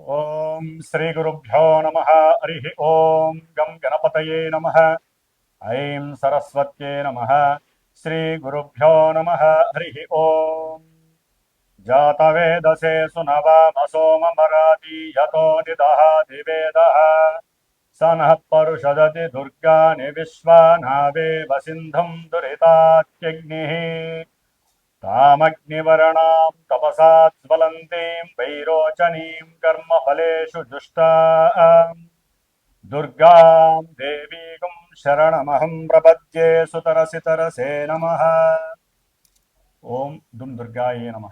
ఓం శ్రీ గురుభ్యో నమ హరి ఓం గం గణపతయే నమ ఐం సరస్వత్యే నమ శ్రీ గురుభ్యో నమ హరి ఓం జాతవేదసే సునవామసోమమరాతి యతో నిదహాతి వేదః स नः परुषदति दुर्गानि विश्वानावेव सिन्धुम् दुरितात्यग्निः तामग्निवर्णां तपसा ज्वलन्तीं वैरोचनीं कर्मफलेषु जुष्टाम् दुर्गां देवीगुं शरणमहं प्रपद्ये सुतरसि तरसे नमः ఓం దుమ్ దుర్గాయే నమ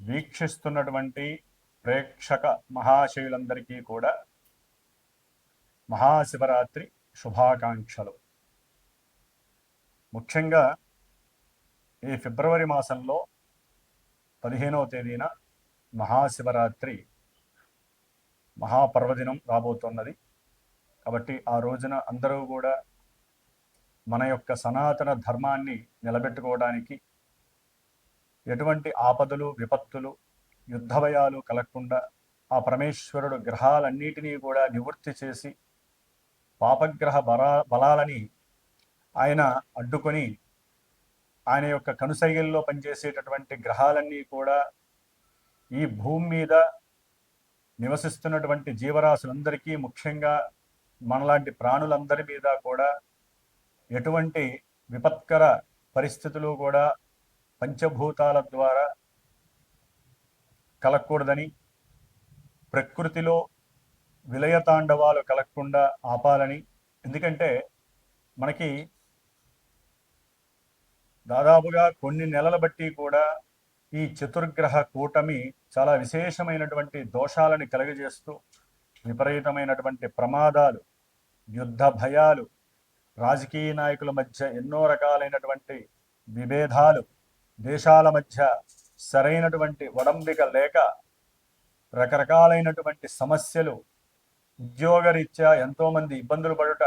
వీక్షిస్తున్నటువంటి ప్రేక్షక మహాశయులందరికీ కూడా మహాశివరాత్రి శుభాకాంక్షలు ముఖ్యంగా ఈ ఫిబ్రవరి మాసంలో పదిహేనవ తేదీన మహాశివరాత్రి మహాపర్వదినం రాబోతున్నది. కాబట్టి ఆ రోజున అందరూ కూడా మన యొక్క సనాతన ధర్మాన్ని నిలబెట్టుకోవడానికి ఎటువంటి ఆపదలు విపత్తులు యుద్ధ భయాలు కలగకుండా ఆ పరమేశ్వరుడు గ్రహాలన్నిటినీ కూడా నివృత్తి చేసి పాపగ్రహ బలా బలాలని ఆయన అడ్డుకొని ఆయన యొక్క కనుసైగల్లో పనిచేసేటటువంటి గ్రహాలన్నీ కూడా ఈ భూమి మీద నివసిస్తున్నటువంటి జీవరాశులందరికీ ముఖ్యంగా మనలాంటి ప్రాణులందరి మీద కూడా ఎటువంటి విపత్కర పరిస్థితులు కూడా పంచభూతాల ద్వారా కలగకూడదని ప్రకృతిలో విలయతాండవాలు కలగకుండా ఆపాలని. ఎందుకంటే మనకి దాదాపుగా కొన్ని నెలల బట్టి కూడా ఈ చతుర్గ్రహ కూటమి చాలా విశేషమైనటువంటి దోషాలని కలుగజేస్తూ విపరీతమైనటువంటి ప్రమాదాలు యుద్ధ భయాలు రాజకీయ నాయకుల మధ్య ఎన్నో రకాలైనటువంటి విభేదాలు దేశాల మధ్య సరైనటువంటి ఒడంబిక లేక రకరకాలైనటువంటి సమస్యలు ఉద్యోగరీత్యా ఎంతోమంది ఇబ్బందులు పడుట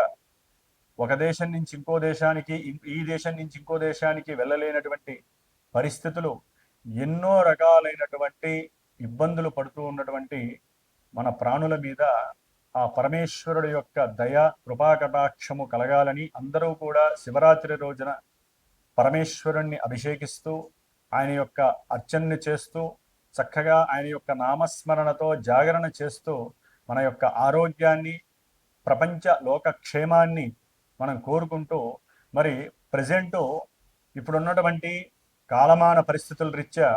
ఒక దేశం నుంచి ఇంకో దేశానికి ఈ దేశం నుంచి ఇంకో దేశానికి వెళ్ళలేనటువంటి పరిస్థితులు ఎన్నో రకాలైనటువంటి ఇబ్బందులు పడుతూ ఉన్నటువంటి మన ప్రాణుల మీద ఆ పరమేశ్వరుడు యొక్క దయ కృపాకటాక్షము కలగాలని అందరూ కూడా శివరాత్రి రోజున పరమేశ్వరుణ్ణి అభిషేకిస్తూ ఆయన యొక్క అర్చనని చేస్తూ చక్కగా ఆయన యొక్క నామస్మరణతో జాగరణ చేస్తూ మన యొక్క ఆరోగ్యాన్ని ప్రపంచ లోకక్షేమాన్ని మనం కోరుకుంటూ మరి ప్రజెంట్ ఇప్పుడున్నటువంటి కాలమాన పరిస్థితుల రీత్యా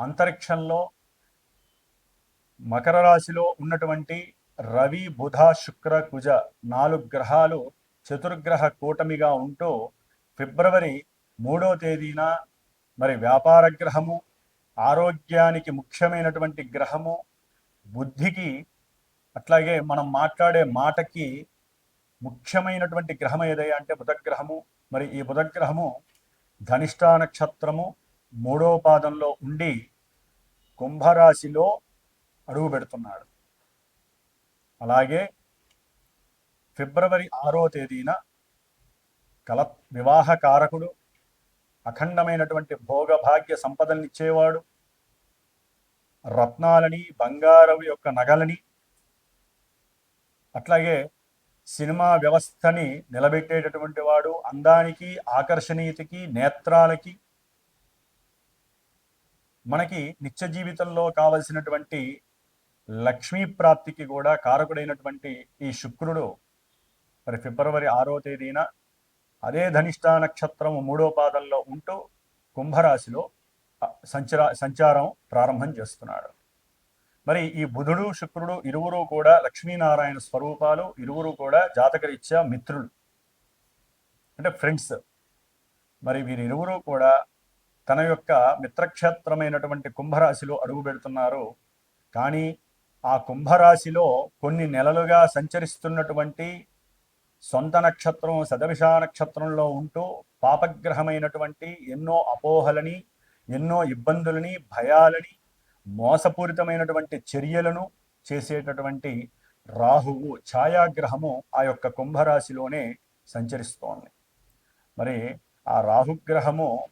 అంతరిక్షంలో మకర రాశిలో ఉన్నటువంటి రవి బుధ శుక్ర కుజ నాలుగు గ్రహాలు చతుర్గ్రహ కూటమిగా ఉంటూ ఫిబ్రవరి మూడో తేదీన మరి వ్యాపార గ్రహము ఆరోగ్యానికి ముఖ్యమైనటువంటి గ్రహము బుద్ధికి అట్లాగే మనం మాట్లాడే మాటకి ముఖ్యమైనటువంటి గ్రహం ఏదయ్యా అంటే బుధగ్రహము మరి ఈ బుధగ్రహము ధనిష్టా నక్షత్రము మూడో పాదంలో ఉండి కుంభరాశిలో అడుగు పెడుతున్నాడు. అలాగే ఫిబ్రవరి ఆరో తేదీన కల వివాహ కారకుడు అఖండమైనటువంటి భోగభాగ్య సంపదలనిచ్చేవాడు రత్నాలని బంగారం యొక్క నగలని అట్లాగే సినిమా వ్యవస్థని నిలబెట్టేటటువంటి వాడు అందానికి ఆకర్షణీయతకి నేత్రాలకి మనకి నిత్య జీవితంలో కావలసినటువంటి లక్ష్మీ ప్రాప్తికి కూడా కారకుడైనటువంటి ఈ శుక్రుడు మరి ఫిబ్రవరి ఆరో తేదీన అదే ధనిష్టా నక్షత్రం మూడో పాదంలో ఉంటూ కుంభరాశిలో సంచరా సంచారం ప్రారంభం చేస్తున్నాడు. మరి ఈ బుధుడు శుక్రుడు ఇరువురు కూడా లక్ష్మీనారాయణ స్వరూపాలు ఇరువురు కూడా జాతకరీత్యా మిత్రులు. అంటే ఫ్రెండ్స్. మరి వీరిరువురు కూడా తన యొక్క మిత్రక్షేత్రమైనటువంటి కుంభరాశిలో అడుగు పెడుతున్నారు. కానీ ఆ కుంభరాశిలో కొన్ని నెలలుగా సంచరిస్తున్నటువంటి సొంత నక్షత్రం శతభిష నక్షత్రంలో ఉంటూ పాపగ్రహమైనటువంటి ఎన్నో అపోహలని ఎన్నో ఇబ్బందులని భయాలని మోసపూరితమైనటువంటి చర్యలను చేసేటటువంటి రాహువు ఛాయాగ్రహము ఆ యొక్క కుంభరాశిలోనే సంచరిస్తోంది. మరి ఆ రాహుగ్రహము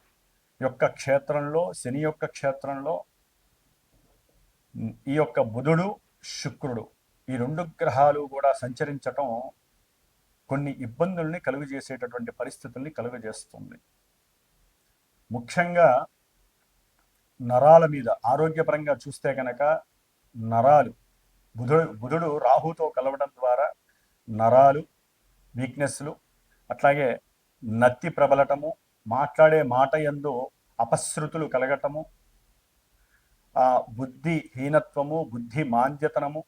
యొక్క క్షేత్రంలో శని యొక్క క్షేత్రంలో ఈ యొక్క బుధుడు శుక్రుడు ఈ రెండు గ్రహాలు కూడా సంచరించటం కొన్ని ఇబ్బందుల్ని కలుగజేసేటటువంటి పరిస్థితుల్ని కలుగజేస్తుంది. ముఖ్యంగా నరాల మీద ఆరోగ్యపరంగా చూస్తే కనుక నరాలు బుధుడు బుధుడు రాహుతో కలవడం ద్వారా నరాలు వీక్నెస్లు అట్లాగే నత్తి ప్రబలటము మాట్లాడే మాట ఎందు అపశృతులు కలగటము ఆ బుద్ధి హీనత్వము బుద్ధి మాంద్యతనము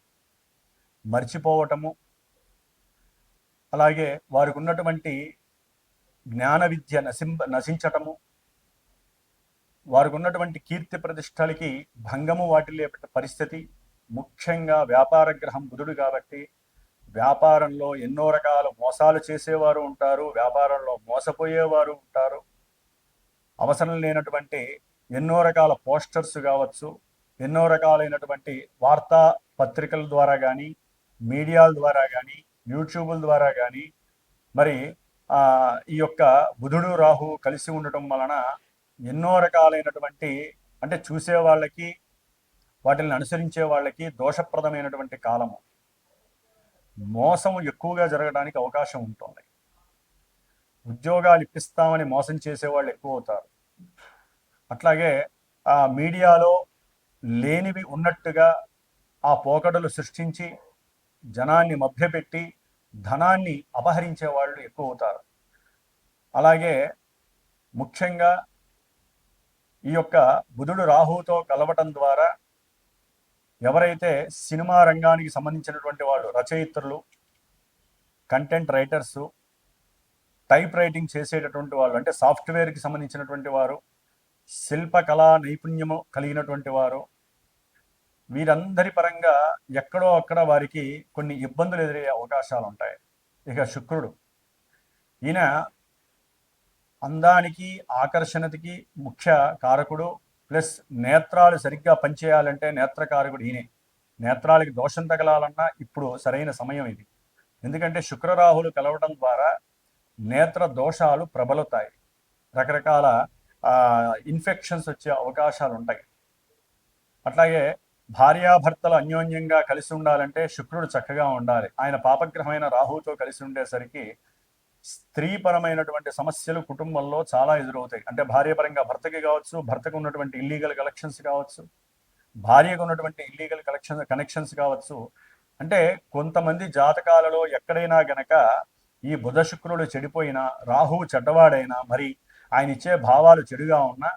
మర్చిపోవటము అలాగే వారికి ఉన్నటువంటి జ్ఞాన విద్య నశింప నశించటము వారికి ఉన్నటువంటి కీర్తి ప్రతిష్టలకి భంగము వాటిల్లే పరిస్థితి ముఖ్యంగా వ్యాపార గ్రహం బుధుడు కాబట్టి వ్యాపారంలో ఎన్నో రకాల మోసాలు చేసేవారు ఉంటారు వ్యాపారంలో మోసపోయేవారు ఉంటారు. అవసరం లేనటువంటి ఎన్నో రకాల పోస్టర్స్ కావచ్చు ఎన్నో రకాలైనటువంటి వార్తా పత్రికల ద్వారా కానీ మీడియాల ద్వారా కానీ యూట్యూబుల ద్వారా కానీ మరి ఈ యొక్క బుధుడు రాహు కలిసి ఉండటం వలన ఎన్నో రకాలైనటువంటి అంటే చూసే వాళ్ళకి వాటిని అనుసరించే వాళ్ళకి దోషప్రదమైనటువంటి కాలము. మోసం ఎక్కువగా జరగడానికి అవకాశం ఉంటుంది. ఉద్యోగాలు ఇప్పిస్తామని మోసం చేసేవాళ్ళు ఎక్కువ అవుతారు అట్లాగే ఆ మీడియాలో లేనివి ఉన్నట్టుగా ఆ పోకడలు సృష్టించి జనాన్ని మభ్యపెట్టి ధనాన్ని అపహరించే వాళ్ళు ఎక్కువ అవుతారు అలాగే ముఖ్యంగా ఈ యొక్క బుధుడు రాహుతో కలవటం ద్వారా ఎవరైతే సినిమా రంగానికి సంబంధించినటువంటి వాళ్ళు రచయిత్రులు కంటెంట్ రైటర్సు టైప్ రైటింగ్ చేసేటటువంటి వాళ్ళు అంటే సాఫ్ట్వేర్కి సంబంధించినటువంటి వారు శిల్పకళా నైపుణ్యము కలిగినటువంటి వారు వీరందరి పరంగా ఎక్కడో అక్కడ వారికి కొన్ని ఇబ్బందులు ఎదురయ్యే అవకాశాలు ఉంటాయి ఇక శుక్రుడు ఈయన అందానికి ఆకర్షణతకి ముఖ్య కారకుడు ప్లస్ నేత్రాలు సరిగ్గా పనిచేయాలంటే నేత్రకారకుడు ఈయనే. నేత్రాలకి దోషం తగలాలన్నా ఇప్పుడు సరైన సమయం ఇది. ఎందుకంటే శుక్రరాహులు కలవడం ద్వారా నేత్ర దోషాలు ప్రబలుతాయి రకరకాల ఇన్ఫెక్షన్స్ వచ్చే అవకాశాలు ఉంటాయి అట్లాగే భార్యాభర్తలు అన్యోన్యంగా కలిసి ఉండాలంటే శుక్రుడు చక్కగా ఉండాలి. ఆయన పాపగ్రహమైన రాహుతో కలిసి ఉండేసరికి స్త్రీపరమైనటువంటి సమస్యలు కుటుంబంలో చాలా ఎదురవుతాయి. అంటే భార్యపరంగా భర్తకి కావచ్చు భర్తకు ఉన్నటువంటి ఇల్లీగల్ కలెక్షన్స్ కావచ్చు భార్యకు ఉన్నటువంటి ఇల్లీగల్ కలెక్షన్ కనెక్షన్స్ కావచ్చు. అంటే కొంతమంది జాతకాలలో ఎక్కడైనా గనక ఈ బుధ శుక్రుడు చెడిపోయినా రాహువు చెడ్డవాడైనా మరి ఆయన ఇచ్చే భావాలు చెడుగా ఉన్నా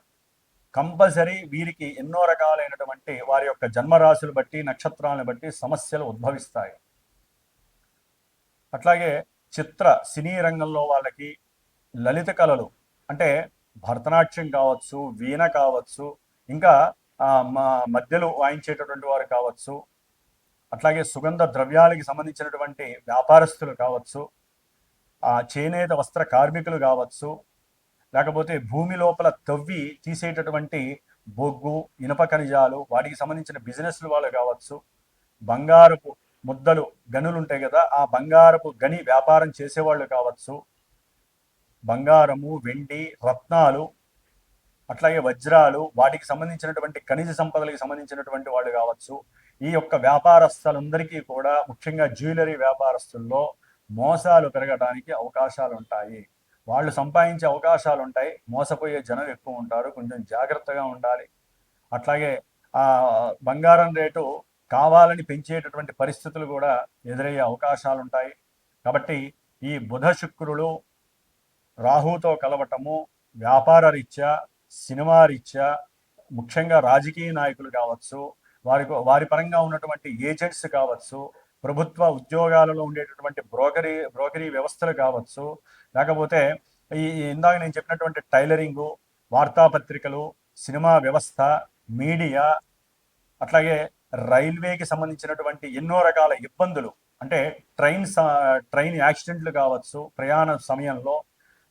కంపల్సరీ వీరికి ఎన్నో రకాలైనటువంటి వారి యొక్క జన్మరాశులు బట్టి నక్షత్రాలను బట్టి సమస్యలు ఉద్భవిస్తాయి. అట్లాగే చిత్ర సినీ రంగంలో వాళ్ళకి లలిత కళలు అంటే భరతనాట్యం కావచ్చు వీణ కావచ్చు ఇంకా మా మధ్యలో వాయించేటటువంటి వారు కావచ్చు అట్లాగే సుగంధ ద్రవ్యాలకి సంబంధించినటువంటి వ్యాపారస్తులు కావచ్చు ఆ చేనేత వస్త్ర కార్మికులు కావచ్చు లేకపోతే భూమి లోపల తవ్వి తీసేటటువంటి బొగ్గు ఇనప ఖనిజాలు వాటికి సంబంధించిన బిజినెస్లు వాళ్ళు కావచ్చు బంగారపు ముద్దలు గనులు ఉంటాయి కదా ఆ బంగారపు గని వ్యాపారం చేసేవాళ్ళు కావచ్చు. బంగారము వెండి రత్నాలు అట్లాగే వజ్రాలు వాటికి సంబంధించినటువంటి ఖనిజ సంపదలకు సంబంధించినటువంటి వాళ్ళు కావచ్చు. ఈ యొక్క వ్యాపారస్తులందరికీ కూడా ముఖ్యంగా జ్యువెలరీ వ్యాపారస్తుల్లో మోసాలు పెరగడానికి అవకాశాలు ఉంటాయి వాళ్ళు సంపాదించే అవకాశాలు ఉంటాయి మోసపోయే జనం ఎక్కువ ఉంటారు కొంచెం జాగ్రత్తగా ఉండాలి. అట్లాగే ఆ బంగారం రేటు కావాలని పెంచేటటువంటి పరిస్థితులు కూడా ఎదురయ్యే అవకాశాలు ఉంటాయి కాబట్టి ఈ బుధ శుక్రులు రాహుతో కలవటము వ్యాపార రీత్యా సినిమా రీత్యా ముఖ్యంగా రాజకీయ నాయకులు కావచ్చు వారి వారి పరంగా ఉన్నటువంటి ఏజెంట్స్ కావచ్చు ప్రభుత్వ ఉద్యోగాలలో ఉండేటటువంటి బ్రోకరీ బ్రోకరీ వ్యవస్థలు కావచ్చు లేకపోతే ఈ ఇందాక నేను చెప్పినటువంటి టైలరింగు వార్తాపత్రికలు సినిమా వ్యవస్థ మీడియా అట్లాగే రైల్వేకి సంబంధించినటువంటి ఎన్నో రకాల ఇబ్బందులు. అంటే ట్రైన్ ట్రైన్ యాక్సిడెంట్లు కావచ్చు ప్రయాణ సమయంలో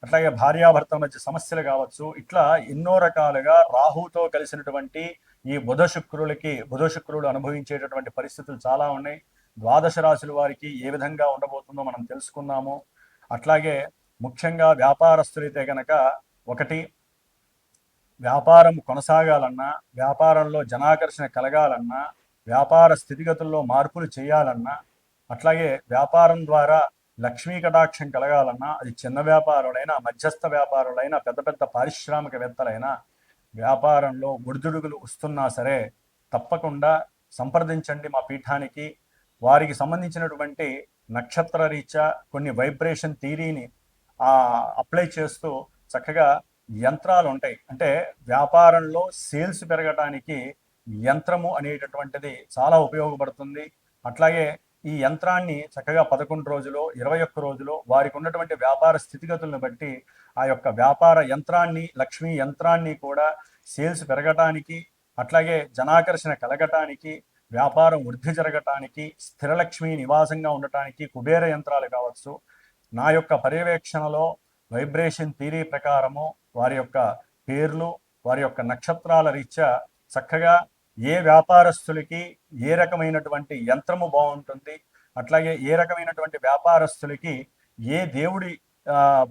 అట్లాగే భార్యాభర్త మధ్య సమస్యలు కావచ్చు ఇట్లా ఎన్నో రకాలుగా రాహుతో కలిసినటువంటి ఈ బుధ శుక్రులకి బుధ శుక్రులు అనుభవించేటటువంటి పరిస్థితులు చాలా ఉన్నాయి. ద్వాదశ రాశుల వారికి ఏ విధంగా ఉండబోతుందో మనం తెలుసుకున్నాము అట్లాగే ముఖ్యంగా వ్యాపారస్తులైతే గనక ఒకటి వ్యాపారం కొనసాగాలన్నా వ్యాపారంలో జనాకర్షణ కలగాలన్నా వ్యాపార స్థితిగతుల్లో మార్పులు చేయాలన్నా అట్లాగే వ్యాపారం ద్వారా లక్ష్మీ కటాక్షం కలగాలన్నా అది చిన్న వ్యాపారులైనా మధ్యస్థ వ్యాపారులైనా పెద్ద పెద్ద పారిశ్రామికవేత్తలైనా వ్యాపారంలో ఒడిదుడుగులు వస్తున్నా సరే తప్పకుండా సంప్రదించండి మా పీఠానికి. వారికి సంబంధించినటువంటి నక్షత్ర రీత్యా కొన్ని వైబ్రేషన్ థీరీని అప్లై చేస్తూ చక్కగా యంత్రాలు ఉంటాయి అంటే వ్యాపారంలో సేల్స్ పెరగడానికి యంత్రము అనేటటువంటిది చాలా ఉపయోగపడుతుంది. అట్లాగే ఈ యంత్రాన్ని చక్కగా పదకొండు రోజులు ఇరవై ఒక్క రోజులు వారికి ఉన్నటువంటి వ్యాపార స్థితిగతులను బట్టి ఆ యొక్క వ్యాపార యంత్రాన్ని లక్ష్మీ యంత్రాన్ని కూడా సేల్స్ పెరగటానికి అట్లాగే జనాకర్షణ కలగటానికి వ్యాపారం వృద్ధి జరగటానికి స్థిరలక్ష్మి నివాసంగా ఉండటానికి కుబేర యంత్రాలు కావచ్చు. నా యొక్క పర్యవేక్షణలో వైబ్రేషన్ థీరీ ప్రకారము వారి యొక్క పేర్లు వారి యొక్క నక్షత్రాల రీత్యా చక్కగా ఏ వ్యాపారస్తులకి ఏ రకమైనటువంటి యంత్రము బాగుంటుంది అట్లాగే ఏ రకమైనటువంటి వ్యాపారస్తులకి ఏ దేవుడి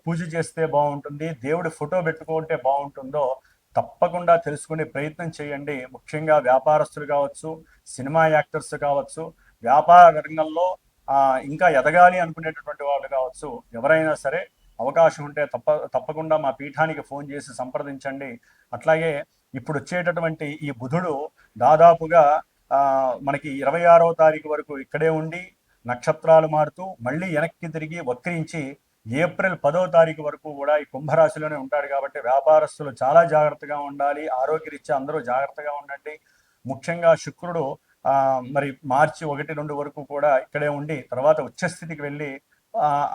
పూజ చేస్తే బాగుంటుంది దేవుడి ఫోటో పెట్టుకుంటే బాగుంటుందో తప్పకుండా తెలుసుకునే ప్రయత్నం చేయండి. ముఖ్యంగా వ్యాపారస్తులు కావచ్చు సినిమా యాక్టర్స్ కావచ్చు వ్యాపార రంగంలో ఇంకా ఎదగాలి అనుకునేటటువంటి వాళ్ళు కావచ్చు ఎవరైనా సరే అవకాశం ఉంటే తప్ప తప్పకుండా మా పీఠానికి ఫోన్ చేసి సంప్రదించండి. అట్లాగే ఇప్పుడు వచ్చేటటువంటి ఈ బుధుడు దాదాపుగా మనకి ఇరవై ఆరవ తారీఖు వరకు ఇక్కడే ఉండి నక్షత్రాలు మారుతూ మళ్ళీ వెనక్కి తిరిగి వక్రించి ఏప్రిల్ పదో తారీఖు వరకు కూడా ఈ కుంభరాశిలోనే ఉంటాడు కాబట్టి వ్యాపారస్తులు చాలా జాగ్రత్తగా ఉండాలి. ఆరోగ్యరీత్యా అందరూ జాగ్రత్తగా ఉండండి. ముఖ్యంగా శుక్రుడు మరి మార్చి ఒకటి రెండు వరకు కూడా ఇక్కడే ఉండి తర్వాత ఉచ్చస్థితికి వెళ్ళి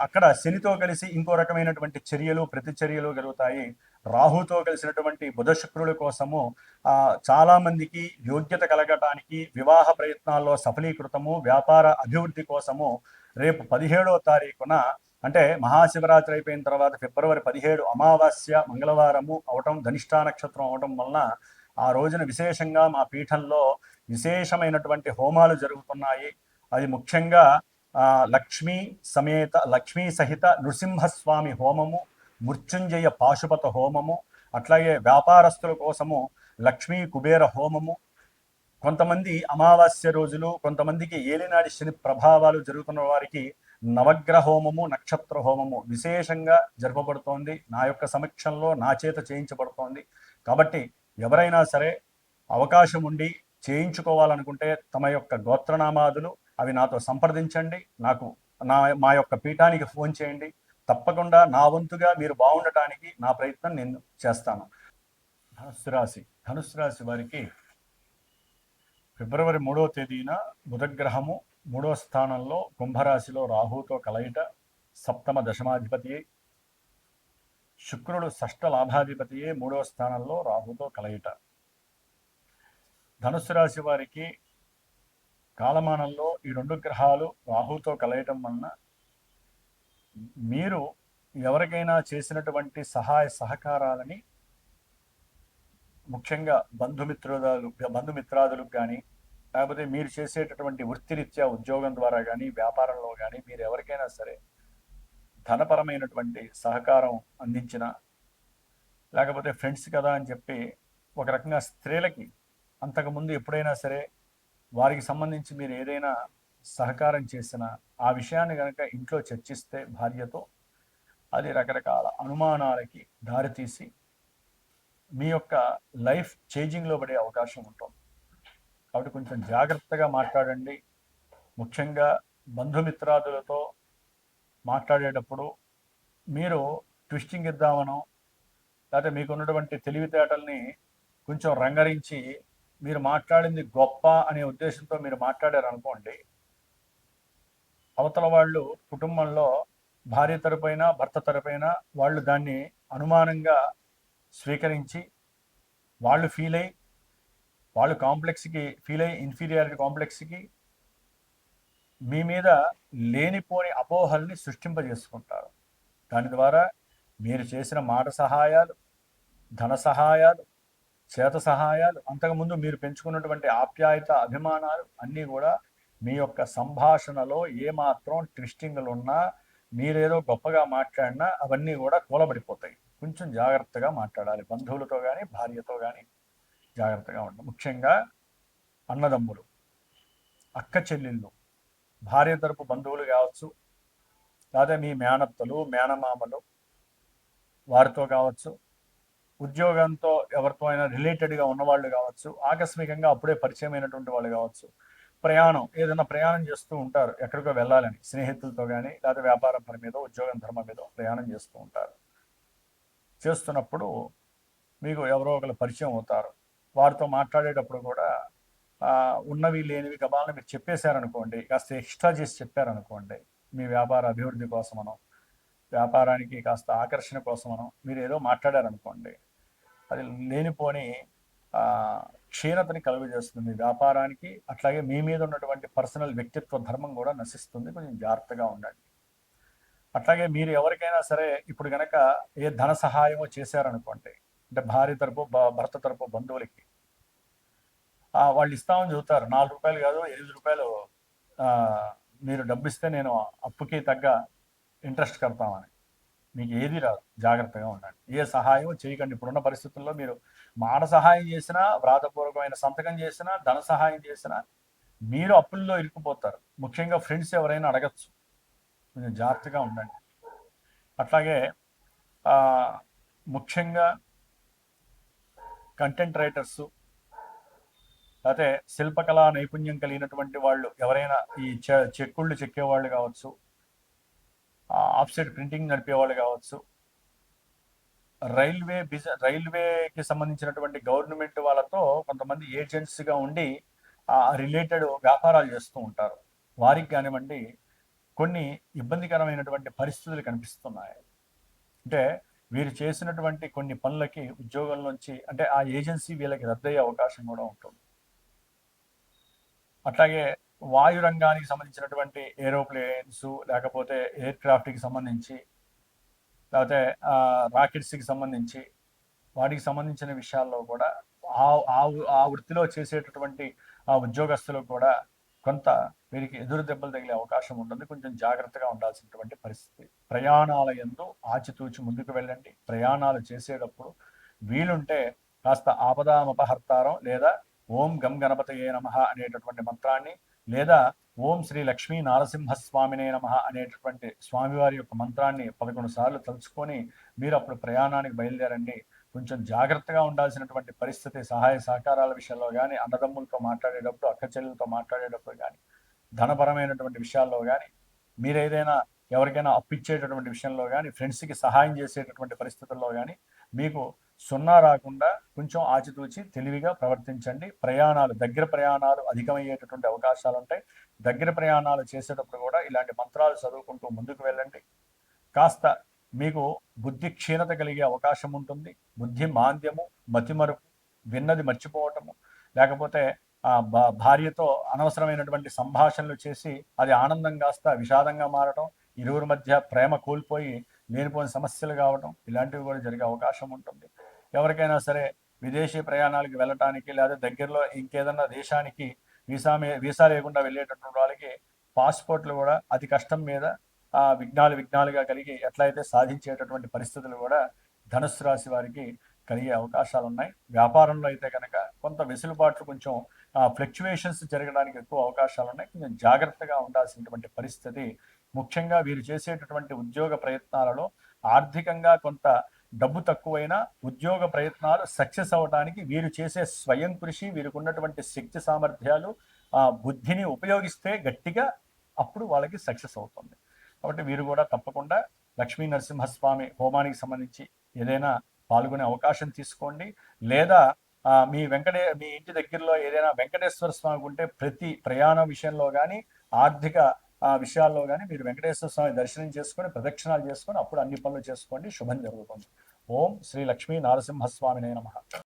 అక్కడ శనితో కలిసి ఇంకో రకమైనటువంటి చర్యలు ప్రతిచర్యలు జరుగుతాయి. రాహుతో కలిసినటువంటి బుధ శుక్రుల కోసము చాలా మందికి యోగ్యత కలగటానికి వివాహ ప్రయత్నాల్లో సఫలీకృతము వ్యాపార అభివృద్ధి కోసము రేపు పదిహేడవ తారీఖున అంటే మహాశివరాత్రి అయిపోయిన తర్వాత ఫిబ్రవరి పదిహేడు అమావాస్య మంగళవారము అవటం ధనిష్టా నక్షత్రం అవటం వలన ఆ రోజున విశేషంగా మా పీఠంలో విశేషమైనటువంటి హోమాలు జరుగుతున్నాయి. అది ముఖ్యంగా లక్ష్మీ సమేత లక్ష్మీ సహిత నృసింహస్వామి హోమము మృత్యుంజయ పాశుపత హోమము అట్లాగే వ్యాపారస్తుల కోసము లక్ష్మీ కుబేర హోమము. కొంతమంది అమావాస్య రోజులు కొంతమందికి ఏలినాడి శని ప్రభావాలు జరుగుతున్న వారికి నవగ్రహ హోమము నక్షత్ర హోమము విశేషంగా జరపబడుతోంది. నా యొక్క సమక్షంలో నా చేత చేయించబడుతోంది. కాబట్టి ఎవరైనా సరే అవకాశం ఉండి చేయించుకోవాలనుకుంటే తమ యొక్క గోత్రనామాదులు అవి నాతో సంప్రదించండి. నాకు నా మా యొక్క పీఠానికి ఫోన్ చేయండి. తప్పకుండా నా వంతుగా మీరు బాగుండటానికి నా ప్రయత్నం నేను చేస్తాను. ధనుసు రాశి ధనుసు రాశి వారికి ఫిబ్రవరి మూడవ తేదీన బుధగ్రహము మూడో స్థానంలో కుంభరాశిలో రాహుతో కలయిట సప్తమ దశమాధిపతి శుక్రుడు షష్ట లాభాధిపతియే మూడో స్థానంలో రాహుతో కలయిట. ధనుసు రాశి వారికి కాలమానంలో ఈ రెండు గ్రహాలు రాహుతో కలయటం వలన మీరు ఎవరికైనా చేసినటువంటి సహాయ సహకారాలని ముఖ్యంగా బంధుమిత్రులు బంధుమిత్రాదులకు కానీ లేకపోతే మీరు చేసేటటువంటి వృత్తిరీత్యా ఉద్యోగం ద్వారా కానీ వ్యాపారంలో కానీ మీరు ఎవరికైనా సరే ధనపరమైనటువంటి సహకారం అందించిన లేకపోతే ఫ్రెండ్స్ కదా అని చెప్పి ఒక రకంగా స్త్రీలకి అంతకుముందు ఎప్పుడైనా సరే వారికి సంబంధించి మీరు ఏదైనా సహకారం చేసిన ఆ విషయాన్ని కనుక ఇంట్లో చర్చిస్తే భార్యతో అది రకరకాల అనుమానాలకి దారితీసి మీ యొక్క లైఫ్ చేంజింగ్లో పడే అవకాశం ఉంటుంది. కాబట్టి కొంచెం జాగ్రత్తగా మాట్లాడండి. ముఖ్యంగా బంధుమిత్రాదులతో మాట్లాడేటప్పుడు మీరు ట్విస్టింగ్ ఇద్దామనో లేకపోతే మీకున్నటువంటి తెలివితేటల్ని కొంచెం రంగరించి మీరు మాట్లాడింది గొప్ప అనే ఉద్దేశంతో మీరు మాట్లాడారు అనుకోండి అవతల వాళ్ళు కుటుంబంలో భార్య తరపైన భర్త తరపైన వాళ్ళు దాన్ని అనుమానంగా స్వీకరించి వాళ్ళు ఫీల్ అయ్యి వాళ్ళు కాంప్లెక్స్కి ఫీల్ అయ్యి ఇన్ఫీరియారిటీ కాంప్లెక్స్కి మీ మీద లేనిపోని అపోహల్ని సృష్టింపజేసుకుంటారు. దాని ద్వారా మీరు చేసిన మాట సహాయాలు ధన సహాయాలు చేత సహాయాలు అంతకుముందు మీరు పెంచుకున్నటువంటి ఆప్యాయత అభిమానాలు అన్నీ కూడా మీ యొక్క సంభాషణలో ఏమాత్రం ట్విస్టింగ్లు ఉన్నా మీరేదో గొప్పగా మాట్లాడినా అవన్నీ కూడా కూలబడిపోతాయి. కొంచెం జాగ్రత్తగా మాట్లాడాలి. బంధువులతో కానీ భార్యతో కానీ జాగ్రత్తగా ఉండాలి ముఖ్యంగా అన్నదమ్ములు అక్క చెల్లెళ్ళు భార్య తరపు బంధువులు కావచ్చు లేదా మీ మేనత్తలు మేనమామలు వారితో కావచ్చు ఉద్యోగంతో ఎవరితో అయినా రిలేటెడ్గా ఉన్నవాళ్ళు కావచ్చు ఆకస్మికంగా అప్పుడే పరిచయమైనటువంటి వాళ్ళు కావచ్చు ప్రయాణం ఏదైనా ప్రయాణం చేస్తూ ఉంటారు ఎక్కడికో వెళ్ళాలని స్నేహితులతో కానీ లేదా వ్యాపారం పని మీద ఉద్యోగం ధర్మం మీద ప్రయాణం చేస్తూ ఉంటారు. చేస్తున్నప్పుడు మీకు ఎవరో ఒకరు పరిచయం అవుతారు. వారితో మాట్లాడేటప్పుడు కూడా ఉన్నవి లేనివి గబాలను మీరు చెప్పేశారనుకోండి కాస్త ఎక్స్ట్రా చేసి చెప్పారనుకోండి మీ వ్యాపార అభివృద్ధి కోసమనో వ్యాపారానికి కాస్త ఆకర్షణ కోసమనో మీరు ఏదో మాట్లాడారనుకోండి అది లేనిపోని క్షీణతని కలుగజేస్తుంది వ్యాపారానికి అట్లాగే మీ మీద ఉన్నటువంటి పర్సనల్ వ్యక్తిత్వ ధర్మం కూడా నశిస్తుంది. కొంచెం జాగ్రత్తగా ఉండండి. అట్లాగే మీరు ఎవరికైనా సరే ఇప్పుడు కనుక ఏ ధన సహాయమో చేశారనుకోండి అంటే భార్య తరపు భర్త తరపు బంధువులకి వాళ్ళు ఇస్తామని చెబుతారు. నాలుగు రూపాయలు కాదు ఎనిమిది రూపాయలు మీరు డబ్బు ఇస్తే నేను అప్పుకి తగ్గ ఇంట్రెస్ట్ కడతామని. మీకు ఏది రాదు. జాగ్రత్తగా ఉండండి. ఏ సహాయం చేయకండి. ఇప్పుడున్న పరిస్థితుల్లో మీరు మాట సహాయం చేసినా వ్రాతపూర్వకమైన సంతకం చేసినా ధన సహాయం చేసినా మీరు అప్పుల్లో ఇరుక్కుపోతారు. ముఖ్యంగా ఫ్రెండ్స్ ఎవరైనా అడగచ్చు. కొంచెం జాగ్రత్తగా ఉండండి. అట్లాగే ముఖ్యంగా కంటెంట్ రైటర్స్ లేకపోతే శిల్పకళా నైపుణ్యం కలిగినటువంటి వాళ్ళు ఎవరైనా ఈ చెక్కుళ్ళు చెక్కేవాళ్ళు కావచ్చు ఆఫ్సెట్ ప్రింటింగ్ నడిపేవాళ్ళు కావచ్చు రైల్వే బిజ రైల్వేకి సంబంధించినటువంటి గవర్నమెంట్ వాళ్ళతో కొంతమంది ఏజెంట్స్గా ఉండి ఆ రిలేటెడ్ వ్యాపారాలు చేస్తూ ఉంటారు. వారికి కానివ్వండి కొన్ని ఇబ్బందికరమైనటువంటి పరిస్థితులు కనిపిస్తున్నాయి. అంటే వీరు చేసినటువంటి కొన్ని పనులకి ఉద్యోగం నుంచి అంటే ఆ ఏజెన్సీ వీళ్ళకి రద్దయ్యే అవకాశం కూడా ఉంటుంది. అట్లాగే వాయు రంగానికి సంబంధించినటువంటి ఏరోప్లేన్స్ లేకపోతే ఎయిర్ క్రాఫ్ట్కి సంబంధించి లేకపోతే రాకెట్స్కి సంబంధించి వాటికి సంబంధించిన విషయాల్లో కూడా ఆ ఆ వృత్తిలో చేసేటటువంటి ఆ ఉద్యోగస్తులకు కూడా కొంత వీరికి ఎదురు దెబ్బలు తగిలే అవకాశం ఉంటుంది. కొంచెం జాగ్రత్తగా ఉండాల్సినటువంటి పరిస్థితి. ప్రయాణాల ఎందు ఆచితూచి ముందుకు వెళ్ళండి. ప్రయాణాలు చేసేటప్పుడు వీలుంటే కాస్త ఆపదామపహర్తారం లేదా ఓం గం గణపతయే నమ అనేటటువంటి మంత్రాన్ని లేదా ఓం శ్రీ లక్ష్మీ నారసింహస్వామినే నమ అనేటటువంటి స్వామివారి యొక్క మంత్రాన్ని పదకొండు సార్లు తలుచుకొని మీరు అప్పుడు ప్రయాణానికి బయలుదేరండి. కొంచెం జాగ్రత్తగా ఉండాల్సినటువంటి పరిస్థితి సహాయ సహకారాల విషయంలో కానీ అన్నదమ్ములతో మాట్లాడేటప్పుడు అక్క చెల్లెలతో మాట్లాడేటప్పుడు కానీ ధనపరమైనటువంటి విషయాల్లో కానీ మీరు ఏదైనా ఎవరికైనా అప్పిచ్చేటటువంటి విషయంలో కానీ ఫ్రెండ్స్కి సహాయం చేసేటటువంటి పరిస్థితుల్లో కానీ మీకు సున్నా రాకుండా కొంచెం ఆచితూచి తెలివిగా ప్రవర్తించండి. ప్రయాణాలు దగ్గర ప్రయాణాలు అధికమయ్యేటటువంటి అవకాశాలు ఉంటాయి దగ్గర ప్రయాణాలు చేసేటప్పుడు కూడా ఇలాంటి మంత్రాలు చదువుకుంటూ ముందుకు వెళ్ళండి. కాస్త మీకు బుద్ధి క్షీణత కలిగే అవకాశం ఉంటుంది. బుద్ధి మాంద్యము మతిమరుపు విన్నది మర్చిపోవటము లేకపోతే భార్యతో అనవసరమైనటువంటి సంభాషణలు చేసి అది ఆనందం కాస్త విషాదంగా మారటం ఇరువురి మధ్య ప్రేమ కోల్పోయి లేనిపోయిన సమస్యలు కావడం ఇలాంటివి కూడా జరిగే అవకాశం ఉంటుంది. ఎవరికైనా సరే విదేశీ ప్రయాణాలకు వెళ్ళటానికి లేదా దగ్గరలో ఇంకేదన్నా దేశానికి వీసా వీసా లేకుండా వెళ్ళేటటువంటి వాళ్ళకి పాస్పోర్ట్లు కూడా అతి కష్టం మీద ఆ విఘ్నాలు విఘ్నాలుగా కలిగి ఎట్లయితే సాధించేటటువంటి పరిస్థితులు కూడా ధనుసు రాశి వారికి కలిగే అవకాశాలు ఉన్నాయి. వ్యాపారంలో అయితే కనుక కొంత వెసులుబాట్లు కొంచెం ఫ్లక్చువేషన్స్ జరగడానికి ఎక్కువ అవకాశాలు ఉన్నాయి. కొంచెం జాగ్రత్తగా ఉండాల్సినటువంటి పరిస్థితి ముఖ్యంగా వీరు చేసేటటువంటి ఉద్యోగ ప్రయత్నాలలో ఆర్థికంగా కొంత డబ్బు తక్కువైనా ఉద్యోగ ప్రయత్నాలు సక్సెస్ అవ్వడానికి వీరు చేసే స్వయం కృషి వీరికి ఉన్నటువంటి శక్తి సామర్థ్యాలు ఆ బుద్ధిని ఉపయోగిస్తే గట్టిగా అప్పుడు వాళ్ళకి సక్సెస్ అవుతుంది. కాబట్టి వీరు కూడా తప్పకుండా లక్ష్మీ నరసింహస్వామి హోమానికి సంబంధించి ఏదైనా పాల్గొనే అవకాశం తీసుకోండి. లేదా మీ వెంకటే మీ ఇంటి దగ్గరలో ఏదైనా వెంకటేశ్వర స్వామి ఉంటే ప్రతి ప్రయాణ విషయంలో కానీ ఆర్థిక విషయాల్లో కానీ మీరు వెంకటేశ్వర స్వామి దర్శనం చేసుకొని ప్రదక్షిణాలు చేసుకొని అప్పుడు అన్ని పనులు చేసుకోండి. శుభం జరుగుతుంది. ఓం శ్రీ లక్ష్మీ నరసింహస్వామినే నమ.